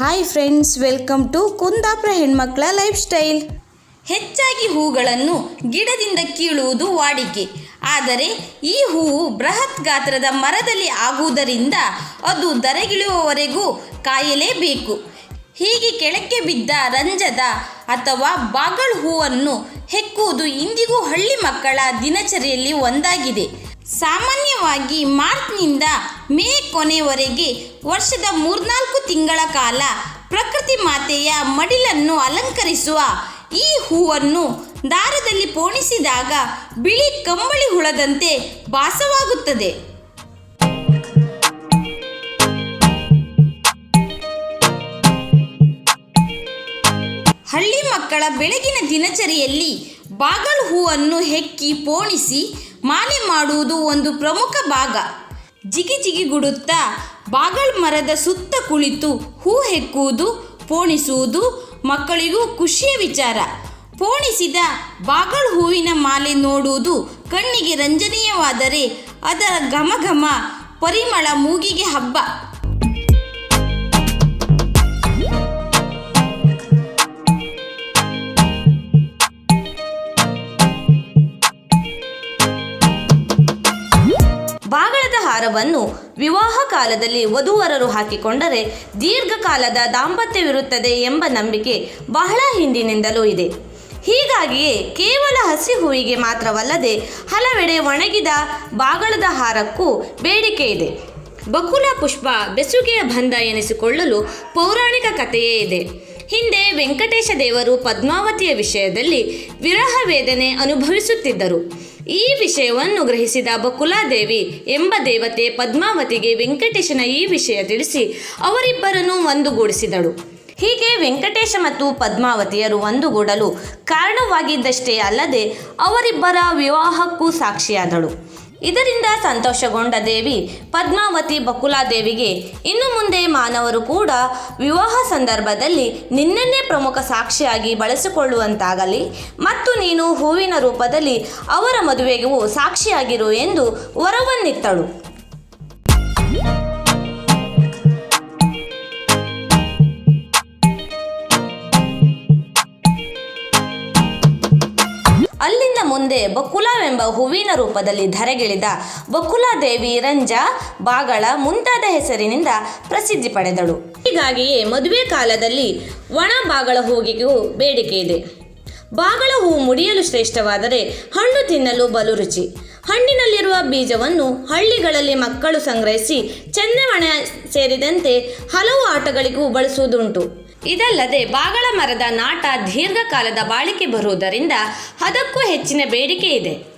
Hi friends welcome to Kundapura ಹೆಣ್ಮಕ್ಳ life style ಹೆಚ್ಚಾಗಿ ಹೂಗಳನ್ನು ಗಿಡದಿಂದ ಕೀಳುವುದು ವಾಡಿಕೆ. ಆದರೆ ಈ ಹೂವು ಬೃಹತ್ ಗಾತ್ರದ ಮರದಲ್ಲಿ ಆಗುವುದರಿಂದ ಅದು ದರೆಗಿಳುವವರೆಗೂ ಕಾಯಲೇಬೇಕು. ಹೀಗೆ ಕೆಳಕ್ಕೆ ಬಿದ್ದ ರಂಜದ ಅಥವಾ ಬಾಗಳ್ ಹೂವನ್ನು ಹೆಕ್ಕುವುದು ಇಂದಿಗೂ ಹಳ್ಳಿ ಮಕ್ಕಳ ದಿನಚರಿಯಲ್ಲಿ ಒಂದಾಗಿದೆ. ಸಾಮಾನ್ಯವಾಗಿ ಮಾರ್ಚ್ನಿಂದ ಮೇ ಕೊನೆವರೆಗೆ ವರ್ಷದ ಮೂರ್ನಾಲ್ಕು ತಿಂಗಳ ಕಾಲ ಪ್ರಕೃತಿ ಮಾತೆಯ ಮಡಿಲನ್ನು ಅಲಂಕರಿಸುವ ಈ ಹೂವನ್ನು ದಾರದಲ್ಲಿ ಪೋಣಿಸಿದಾಗ ಬಿಳಿ ಕಂಬಳಿ ಹುಳದಂತೆ ಭಾಸವಾಗುತ್ತದೆ. ಹಳ್ಳಿ ಮಕ್ಕಳ ಬೆಳಗಿನ ದಿನಚರಿಯಲ್ಲಿ ಬಾಗಲ್ ಹೂವನ್ನು ಹೆಕ್ಕಿ ಪೋಣಿಸಿ ಮಾಲೆ ಮಾಡುವುದು ಒಂದು ಪ್ರಮುಖ ಭಾಗ. ಜಿಗಿ ಜಿಗಿಗುಡುತ್ತಾ ಬಾಗಲ್ ಮರದ ಸುತ್ತ ಕುಳಿತು ಹೂ ಹೆಕ್ಕುವುದು, ಪೋಣಿಸುವುದು ಮಕ್ಕಳಿಗೂ ಖುಷಿಯ ವಿಚಾರ. ಪೋಣಿಸಿದ ಬಾಗಲ್ ಹೂವಿನ ಮಾಲೆ ನೋಡುವುದು ಕಣ್ಣಿಗೆ ರಂಜನೀಯವಾದರೆ ಅದರ ಘಮ ಘಮ, ಪರಿಮಳ ಮೂಗಿಗೆ ಹಬ್ಬ. ಹಾರವನ್ನು ವಿವಾಹ ಕಾಲದಲ್ಲಿ ವಧುವರರು ಹಾಕಿಕೊಂಡರೆ ದೀರ್ಘಕಾಲದ ದಾಂಪತ್ಯವಿರುತ್ತದೆ ಎಂಬ ನಂಬಿಕೆ ಬಹಳ ಹಿಂದಿನಿಂದಲೂ ಇದೆ. ಹೀಗಾಗಿಯೇ ಕೇವಲ ಹಸಿ ಹೂವಿಗೆ ಮಾತ್ರವಲ್ಲದೆ ಹಲವೆಡೆ ಒಣಗಿದ ಬಾಗಳದ ಹಾರಕ್ಕೂ ಬೇಡಿಕೆ ಇದೆ. ಬಕುಲ ಪುಷ್ಪ ಬೆಸುಗೆಯ ಬಂಧ ಎನಿಸಿಕೊಳ್ಳಲು ಪೌರಾಣಿಕ ಕಥೆಯೇ ಇದೆ. ಹಿಂದೆ ವೆಂಕಟೇಶ ದೇವರು ಪದ್ಮಾವತಿಯ ವಿಷಯದಲ್ಲಿ ವಿರಹ ವೇದನೆ ಅನುಭವಿಸುತ್ತಿದ್ದರು. ಈ ವಿಷಯವನ್ನು ಗ್ರಹಿಸಿದ ಬಕುಲಾದೇವಿ ಎಂಬ ದೇವತೆ ಪದ್ಮಾವತಿಗೆ ವೆಂಕಟೇಶನ ಈ ವಿಷಯ ತಿಳಿಸಿ ಅವರಿಬ್ಬರನ್ನು ಒಂದುಗೂಡಿಸಿದಳು. ಹೀಗೆ ವೆಂಕಟೇಶ ಮತ್ತು ಪದ್ಮಾವತಿಯರು ಒಂದುಗೂಡಲು ಕಾರಣವಾಗಿದ್ದಷ್ಟೇ ಅಲ್ಲದೆ ಅವರಿಬ್ಬರ ವಿವಾಹಕ್ಕೂ ಸಾಕ್ಷಿಯಾದಳು. ಇದರಿಂದ ಸಂತೋಷಗೊಂಡ ದೇವಿ ಪದ್ಮಾವತಿ ಬಕುಲಾದೇವಿಗೆ. ಇನ್ನು ಮುಂದೆ ಮಾನವರು ಕೂಡ ವಿವಾಹ ಸಂದರ್ಭದಲ್ಲಿ ನಿನ್ನನ್ನೇ ಪ್ರಮುಖ ಸಾಕ್ಷಿಯಾಗಿ ಬಳಸಿಕೊಳ್ಳುವಂತಾಗಲಿ ಮತ್ತು ನೀನು ಹೂವಿನ ರೂಪದಲ್ಲಿ ಅವರ ಮದುವೆಗೂ ಸಾಕ್ಷಿಯಾಗಿರು ಎಂದು ವರವನ್ನಿತ್ತಳು. ಮುಂದೆ ಬಕುಲವೆಂಬ ಹೂವಿನ ರೂಪದಲ್ಲಿ ಧರೆಗಿಳಿದ ಬಕುಲಾದೇವಿ ರಂಜ ಬಾಗಳ ಮುಂತಾದ ಹೆಸರಿನಿಂದ ಪ್ರಸಿದ್ಧಿ ಪಡೆದಳು. ಹೀಗಾಗಿಯೇ ಮದುವೆ ಕಾಲದಲ್ಲಿ ಒಣ ಬಾಗಳ ಹೂವಿಗೂ ಬೇಡಿಕೆ ಇದೆ. ಬಾಗಳ ಹೂ ಮುಡಿಯಲು ಶ್ರೇಷ್ಠವಾದರೆ ಹಣ್ಣು ತಿನ್ನಲು ಬಲು ರುಚಿ. ಹಣ್ಣಿನಲ್ಲಿರುವ ಬೀಜವನ್ನು ಹಳ್ಳಿಗಳಲ್ಲಿ ಮಕ್ಕಳು ಸಂಗ್ರಹಿಸಿ ಚೆನ್ನೆವಣ ಸೇರಿದಂತೆ ಹಲವು ಆಟಗಳಿಗೂ ಬಳಸುವುದುಂಟು. ಇದಲ್ಲದೆ ಬಾಗಳ ಮರದ ನಾಟ ದೀರ್ಘಕಾಲದ ಬಾಳಿಕೆ ಬರುವುದರಿಂದ ಅದಕ್ಕೂ ಹೆಚ್ಚಿನ ಬೇಡಿಕೆ ಇದೆ.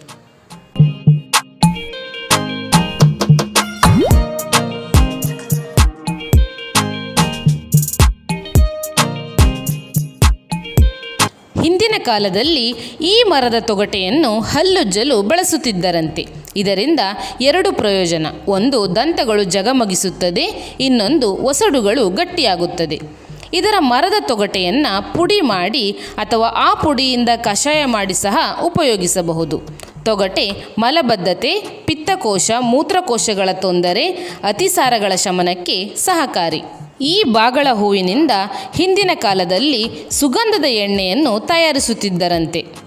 ಹಿಂದಿನ ಕಾಲದಲ್ಲಿ ಈ ಮರದ ತೊಗಟೆಯನ್ನು ಹಲ್ಲುಜ್ಜಲು ಬಳಸುತ್ತಿದ್ದರಂತೆ. ಇದರಿಂದ ಎರಡು ಪ್ರಯೋಜನ. ಒಂದು ದಂತಗಳು ಜಗಮಗಿಸುತ್ತದೆ, ಇನ್ನೊಂದು ಒಸಡುಗಳು ಗಟ್ಟಿಯಾಗುತ್ತದೆ. ಇದರ ಮರದ ತೊಗಟೆಯನ್ನು ಪುಡಿ ಮಾಡಿ ಅಥವಾ ಆ ಪುಡಿಯಿಂದ ಕಷಾಯ ಮಾಡಿ ಸಹ ಉಪಯೋಗಿಸಬಹುದು. ತೊಗಟೆ, ಮಲಬದ್ಧತೆ, ಪಿತ್ತಕೋಶ, ಮೂತ್ರಕೋಶಗಳ ತೊಂದರೆ, ಅತಿಸಾರಗಳ ಶಮನಕ್ಕೆ ಸಹಕಾರಿ. ಈ ಬಾಗಳ ಹೂವಿನಿಂದ ಹಿಂದಿನ ಕಾಲದಲ್ಲಿ ಸುಗಂಧದ ಎಣ್ಣೆಯನ್ನು ತಯಾರಿಸುತ್ತಿದ್ದರಂತೆ.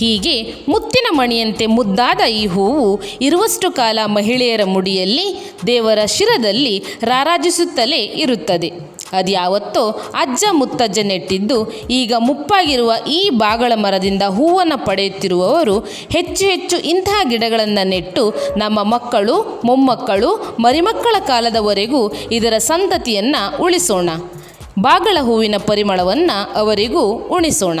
ಹೀಗೆ ಮುತ್ತಿನ ಮಣಿಯಂತೆ ಮುದ್ದಾದ ಈ ಹೂವು ಇರುವಷ್ಟು ಕಾಲ ಮಹಿಳೆಯರ ಮುಡಿಯಲ್ಲಿ ದೇವರ ಶಿರದಲ್ಲಿ ರಾರಾಜಿಸುತ್ತಲೇ ಇರುತ್ತದೆ. ಅದ್ಯಾವತ್ತೋ ಅಜ್ಜ ಮುತ್ತಜ್ಜ ನೆಟ್ಟಿದ್ದು ಈಗ ಮುಪ್ಪಾಗಿರುವ ಈ ಬಾಗಳ ಮರದಿಂದ ಹೂವನ್ನು ಪಡೆಯುತ್ತಿರುವವರು ಹೆಚ್ಚು ಹೆಚ್ಚು ಇಂತಹ ಗಿಡಗಳನ್ನು ನೆಟ್ಟು ನಮ್ಮ ಮಕ್ಕಳು, ಮೊಮ್ಮಕ್ಕಳು, ಮರಿಮಕ್ಕಳ ಕಾಲದವರೆಗೂ ಇದರ ಸಂತತಿಯನ್ನು ಉಳಿಸೋಣ. ಬಾಗಳ ಹೂವಿನ ಪರಿಮಳವನ್ನು ಅವರಿಗೂ ಉಣಿಸೋಣ.